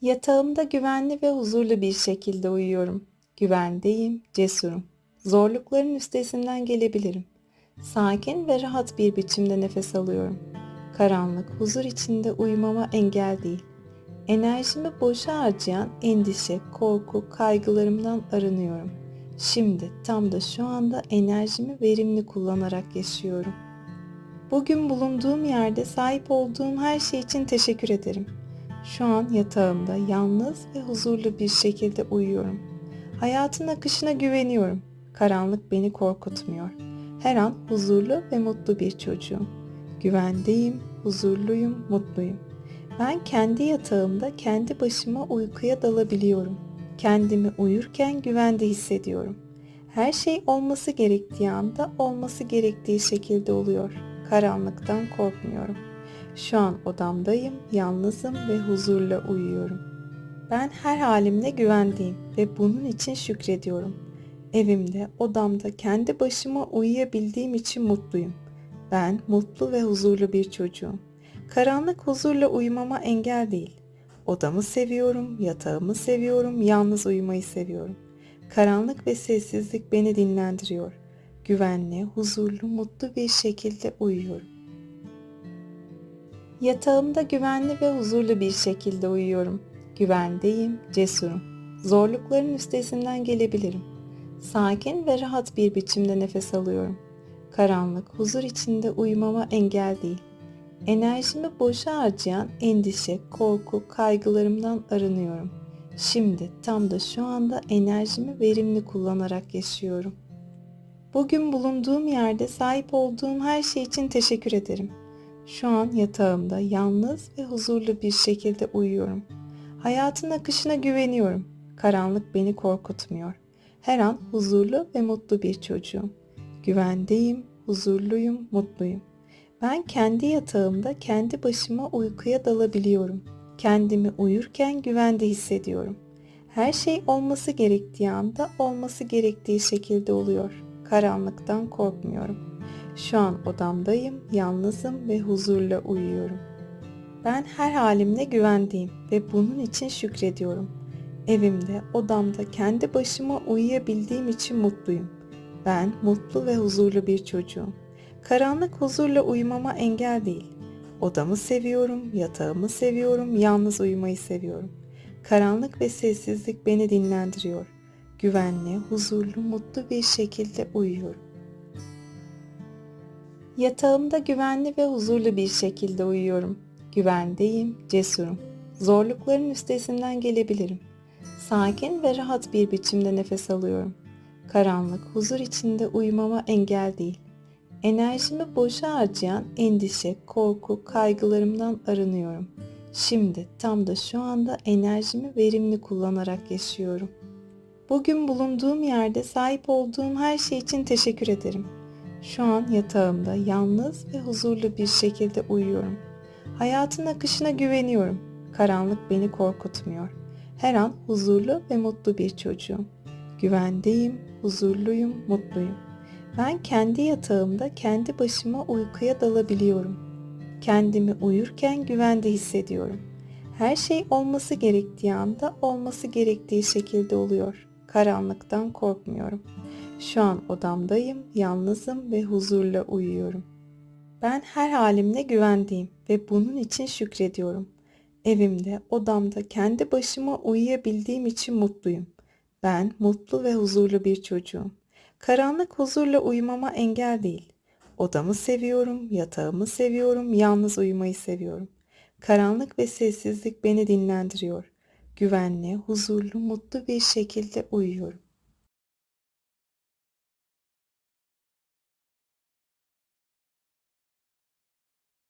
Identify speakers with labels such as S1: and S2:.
S1: Yatağımda güvenli ve huzurlu bir şekilde uyuyorum. Güvendeyim, cesurum. Zorlukların üstesinden gelebilirim. Sakin ve rahat bir biçimde nefes alıyorum. Karanlık, huzur içinde uyumama engel değil. Enerjimi boşa harcayan endişe, korku, kaygılarımdan arınıyorum. Şimdi tam da şu anda enerjimi verimli kullanarak yaşıyorum. Bugün bulunduğum yerde sahip olduğum her şey için teşekkür ederim. Şu an yatağımda yalnız ve huzurlu bir şekilde uyuyorum. Hayatın akışına güveniyorum. Karanlık beni korkutmuyor. Her an huzurlu ve mutlu bir çocuğum. Güvendeyim, huzurluyum, mutluyum. Ben kendi yatağımda kendi başıma uykuya dalabiliyorum. Kendimi uyurken güvende hissediyorum. Her şey olması gerektiği anda olması gerektiği şekilde oluyor. Karanlıktan korkmuyorum. Şu an odamdayım, yalnızım ve huzurla uyuyorum. Ben her halimle güvendeyim ve bunun için şükrediyorum. Evimde, odamda kendi başıma uyuyabildiğim için mutluyum. Ben mutlu ve huzurlu bir çocuğum. Karanlık huzurla uyumama engel değil. Odamı seviyorum, yatağımı seviyorum, yalnız uyumayı seviyorum. Karanlık ve sessizlik beni dinlendiriyor. Güvenli, huzurlu, mutlu bir şekilde uyuyorum. Yatağımda güvenli ve huzurlu bir şekilde uyuyorum. Güvendeyim, cesurum. Zorlukların üstesinden gelebilirim. Sakin ve rahat bir biçimde nefes alıyorum. Karanlık, huzur içinde uyumama engel değil. Enerjimi boşa harcayan endişe, korku, kaygılarımdan arınıyorum. Şimdi tam da şu anda enerjimi verimli kullanarak yaşıyorum. Bugün bulunduğum yerde sahip olduğum her şey için teşekkür ederim. Şu an yatağımda yalnız ve huzurlu bir şekilde uyuyorum. Hayatın akışına güveniyorum. Karanlık beni korkutmuyor. Her an huzurlu ve mutlu bir çocuğum. Güvendeyim, huzurluyum, mutluyum. Ben kendi yatağımda kendi başıma uykuya dalabiliyorum. Kendimi uyurken güvende hissediyorum. Her şey olması gerektiği anda olması gerektiği şekilde oluyor. Karanlıktan korkmuyorum. Şu an odamdayım, yalnızım ve huzurla uyuyorum. Ben her halimle güvendeyim ve bunun için şükrediyorum. Evimde, odamda kendi başıma uyuyabildiğim için mutluyum. Ben mutlu ve huzurlu bir çocuğum. Karanlık huzurla uyumama engel değil. Odamı seviyorum, yatağımı seviyorum, yalnız uyumayı seviyorum. Karanlık ve sessizlik beni dinlendiriyor. Güvenli, huzurlu, mutlu bir şekilde uyuyorum. Yatağımda güvenli ve huzurlu bir şekilde uyuyorum. Güvendeyim, cesurum. Zorlukların üstesinden gelebilirim. Sakin ve rahat bir biçimde nefes alıyorum. Karanlık, huzur içinde uyumama engel değil. Enerjimi boşa harcayan endişe, korku, kaygılarımdan arınıyorum. Şimdi tam da şu anda enerjimi verimli kullanarak yaşıyorum. Bugün bulunduğum yerde sahip olduğum her şey için teşekkür ederim. Şu an yatağımda yalnız ve huzurlu bir şekilde uyuyorum. Hayatın akışına güveniyorum. Karanlık beni korkutmuyor. Her an huzurlu ve mutlu bir çocuğum. Güvendeyim, huzurluyum, mutluyum. Ben kendi yatağımda kendi başıma uykuya dalabiliyorum. Kendimi uyurken güvende hissediyorum. Her şey olması gerektiği anda olması gerektiği şekilde oluyor. Karanlıktan korkmuyorum. Şu an odamdayım, yalnızım ve huzurla uyuyorum. Ben her halimle güvendeyim ve bunun için şükrediyorum. Evimde, odamda kendi başıma uyuyabildiğim için mutluyum. Ben mutlu ve huzurlu bir çocuğum. Karanlık huzurla uyumama engel değil. Odamı seviyorum, yatağımı seviyorum, yalnız uyumayı seviyorum. Karanlık ve sessizlik beni dinlendiriyor. Güvenli, huzurlu, mutlu bir şekilde uyuyorum.